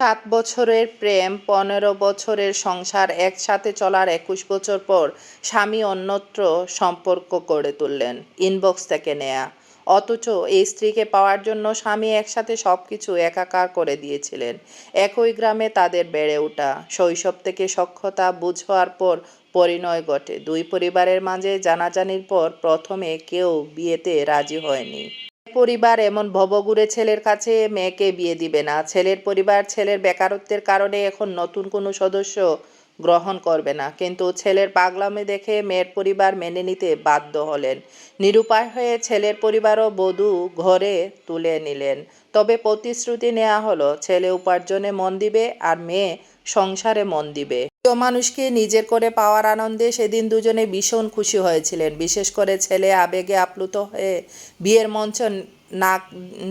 সাত বছরের প্রেম, পনেরো বছরের সংসার একসাথে চলার একুশ বছর পর স্বামী অন্যত্র সম্পর্ক গড়ে তুললেন ইনবক্স থেকে নেয়া। অথচ এই স্ত্রীকে পাওয়ার জন্য স্বামী একসাথে সব কিছু একাকার করে দিয়েছিলেন। একই গ্রামে তাদের বেড়ে ওঠা। শৈশব থেকে সক্ষতা বুঝ হওয়ার পর পরিণয় ঘটে। দুই পরিবারের মাঝে জানাজানির পর প্রথমে কেউ বিয়েতে রাজি হয়নি। পরিবার এমন ভবঘুরে ছেলের কাছে মেয়েকে বিয়ে দিবে না। ছেলের পরিবার ছেলের বেকারত্বের কারণে এখন নতুন কোনো সদস্য গ্রহণ করবে না। কিন্তু ছেলের পাগলামি দেখে মেয়ের পরিবার মেনে নিতে বাধ্য হলেন। নিরুপায় হয়ে ছেলের পরিবারও বধূ ঘরে তুলে নিলেন। তবে প্রতিশ্রুতি নেওয়া হলো, ছেলে উপার্জনে মন দিবে আর মেয়ে সংসারে মন দিবে। প্রিয় মানুষকে নিজের করে পাওয়ার আনন্দে সেদিন দুজনে ভীষণ খুশি হয়েছিলেন। বিশেষ করে ছেলে আবেগে আপ্লুত হয়ে বিয়ের মঞ্চ না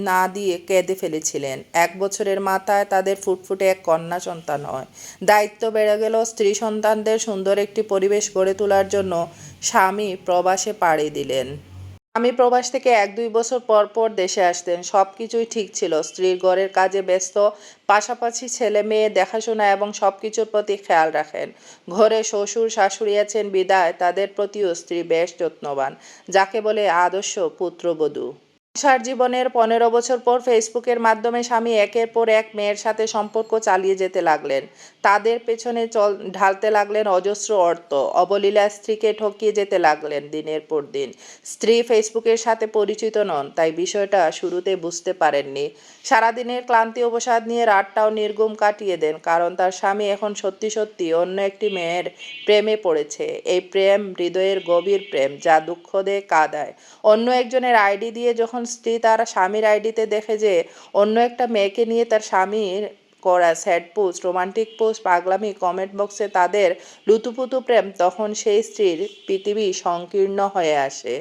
না দিয়ে কেঁদে ফেলেছিলেন। এক বছরের মাথায় তাদের ফুটফুটে এক কন্যা সন্তান হয়। দায়িত্ব বেড়ে গেল স্ত্রী সন্তানদের সুন্দর একটি পরিবেশ গড়ে তোলার জন্য স্বামী প্রবাসে পাড়ি দিলেন। আমি প্রবাস থেকে এক দুই বছর পর পর দেশে আসতেন। সব কিছুই ঠিক ছিল। স্ত্রীর ঘরের কাজে ব্যস্ত, পাশাপাশি ছেলে মেয়ে, দেখাশোনা এবং সব কিছুর প্রতি খেয়াল রাখেন। ঘরে শ্বশুর, শাশুড়ি আছেন বিদায়, তাদের প্রতিও স্ত্রী বেশ যত্নবান, যাকে বলে আদর্শ পুত্রবধূ। সংসার জীবনের পনেরো বছর পর ফেসবুকের মাধ্যমে স্বামী একের পর এক মেয়ের সাথে সম্পর্ক চালিয়ে যেতে লাগলেন। তাদের পেছনে চল ঢালতে লাগলেন অজস্র অর্থ। অবলীলা স্ত্রীকে ঠকিয়ে যেতে লাগলেন দিনের পর দিন। স্ত্রী ফেসবুকের সাথে পরিচিত নন, তাই বিষয়টা শুরুতে বুঝতে পারেননি। সারাদিনের ক্লান্তি অবসাদ নিয়ে রাতটাও নির্গুম কাটিয়ে দেন, কারণ তার স্বামী এখন সত্যি সত্যি অন্য একটি মেয়ের প্রেমে পড়েছে। এই প্রেম হৃদয়ের গভীর প্রেম, যা দুঃখ দেয় কাঁদায়। অন্য একজনের আইডি দিয়ে যখন স্ত্রী তার স্বামীর আইডিতে দেখে যে অন্য একটা মেয়েকে নিয়ে তার স্বামীর করা স্যাড পোস্ট, রোমান্টিক পোস্ট, পাগলামি, কমেন্ট বক্সে তাদের লুতুপুতু প্রেম তখন সেই স্ত্রীর পৃথিবী সংকীর্ণ হয়ে আসে।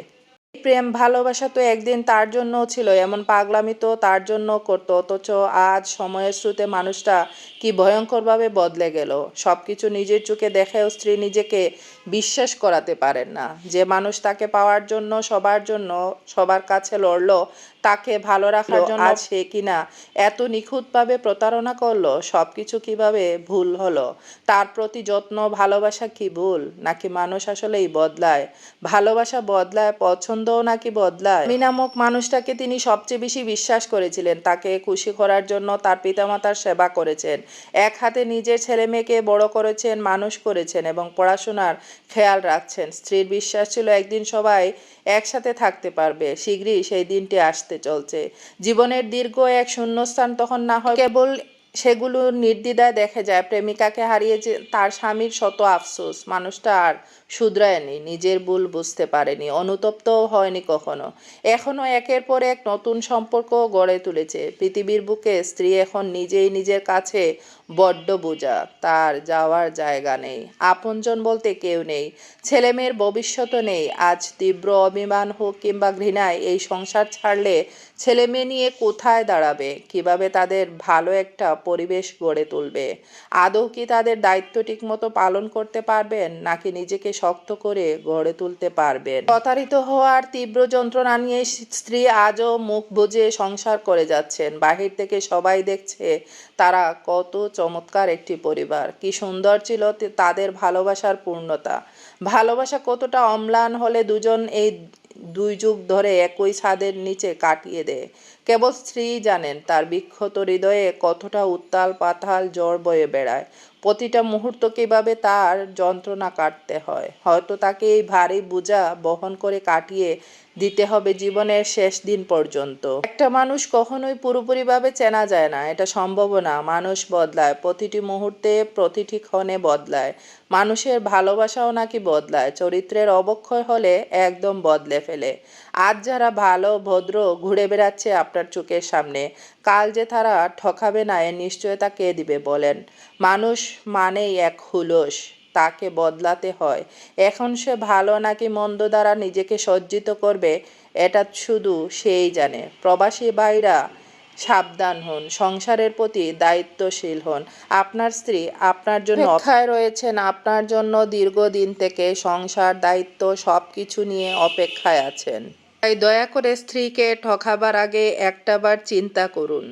প্রেম ভালোবাসা তো একদিন তার জন্য ছিল, এমন পাগলামি তো তার জন্য করতো, অথচ আজ সময়ের স্রোতে মানুষটা কি ভয়ঙ্করভাবে বদলে গেল। সব কিছু নিজের চোখে দেখেও স্ত্রী নিজেকে বিশ্বাস করাতে পারেন না। যে মানুষ তাকে পাওয়ার জন্য সবার জন্য সবার কাছে লড়লো তাকে ভালো রাখার জন্য আজ সে কিনা এত নিখুঁতভাবে প্রতারণা করল সব কিছু কীভাবে ভুল হলো? তার প্রতি যত্ন ভালোবাসা কি ভুল? নাকি মানুষ আসলেই বদলায়? ভালোবাসা বদলায় পছন্দও নাকি বদলায়? আমি নামক মানুষটাকে তিনি সবচেয়ে বেশি বিশ্বাস করেছিলেন তাকে খুশি করার জন্য তার পিতামাতার সেবা করেছেন। এক হাতে নিজের ছেলে মেয়েকে বড় করেছেন মানুষ করেছেন এবং পড়াশোনার খেয়াল রাখছেন। স্ত্রীর বিশ্বাস ছিল একদিন সবাই একসাথে থাকতে পারবে। শীঘ্রই সেই দিনটি আসতে চলছে। জীবনের দীর্ঘ এক শূন্যস্থান তখন না হয় কেবল সেগুলো নির্দ্বিধায় দেখা যায়। প্রেমিকাকে হারিয়ে যে তার স্বামীর শত আফসোস। মানুষটা আর শুধরায়নি, নিজের ভুল বুঝতে পারেনি, অনুতপ্তও হয়নি কখনো। এখনও একের পর এক নতুন সম্পর্ক গড়ে তুলেছে। পৃথিবীর বুকে স্ত্রী এখন নিজেই নিজের কাছে বড্ড বোঝা, তার যাওয়ার জায়গা নেই। আপনজন বলতে কেউ নেই ছেলে মেয়ের ভবিষ্যৎও নেই। আজ তীব্র অভিমান হোক কিংবা ঘৃণায়, এই সংসার ছাড়লে ছেলে মেয়ে নিয়ে কোথায় দাঁড়াবে? কীভাবে তাদের ভালো একটা পরিবেশ গড়ে তুলবে? আদৌ কি তাদের দায়িত্ব ঠিকমতো পালন করতে পারবেন, নাকি নিজেকে শক্ত করে গড়ে তুলতে পারবেন। প্রতারিত হওয়ার তীব্র যন্ত্রণা নিয়ে স্ত্রী আজও মুখ বুজে সংসার করে যাচ্ছেন। বাহির থেকে সবাই দেখছে তারা কত চমৎকার একটি পরিবার। কি সুন্দর ছিল তাদের ভালোবাসার পূর্ণতা। ভালোবাসা কতটা অম্লান হলে দুজন এই দুই যুগ ধরে একই ছাদের নিচে কাটিয়ে দেয়। কেবল স্ত্রী জানেন, তার বিক্ষত হৃদয়ে কতটা উত্তাল পাতাল জ্বর বয়ে বেড়ায়। প্রতিটা মুহূর্ত কীভাবে তার যন্ত্রণা কাটতে হয়। হয়তো তাকে এই ভারী বোঝা বহন করে কাটিয়ে দিতে হবে জীবনের শেষ দিন পর্যন্ত। একটা মানুষ কখনোই পুরোপুরিভাবে চেনা যায় না, এটা সম্ভব না। মানুষ বদলায়, প্রতিটি মুহূর্তে প্রতিটি ক্ষণে বদলায়। মানুষের ভালোবাসাও নাকি বদলায়, চরিত্রের অবক্ষয় হলে একদম বদলে ফেলে। আজ যারা ভালো, ভদ্র ঘুরে বেড়াচ্ছে আপনার চোখের সামনে, কাল যে তারা ঠকাবে না এর নিশ্চয়তা কে দিবে বলেন? মানুষ মানেই এক হুলস তাকে বদলাতে হয়। এখন সে ভালো নাকি মন্দ দ্বারা নিজেকে সজ্জিত করবে এটা শুধু সেই জানে। প্রবাসী ভাইরা সাবধান হন সংসারের প্রতি দায়িত্বশীল হন। আপনার স্ত্রী আপনার জন্য অপেক্ষায় রয়েছেন আপনার জন্য দীর্ঘদিন থেকে সংসার দায়িত্ব সব কিছু নিয়ে অপেক্ষায় আছেন। তাই দয়া করে স্ত্রীকে ঠকাবার আগে একটাবার চিন্তা করুন।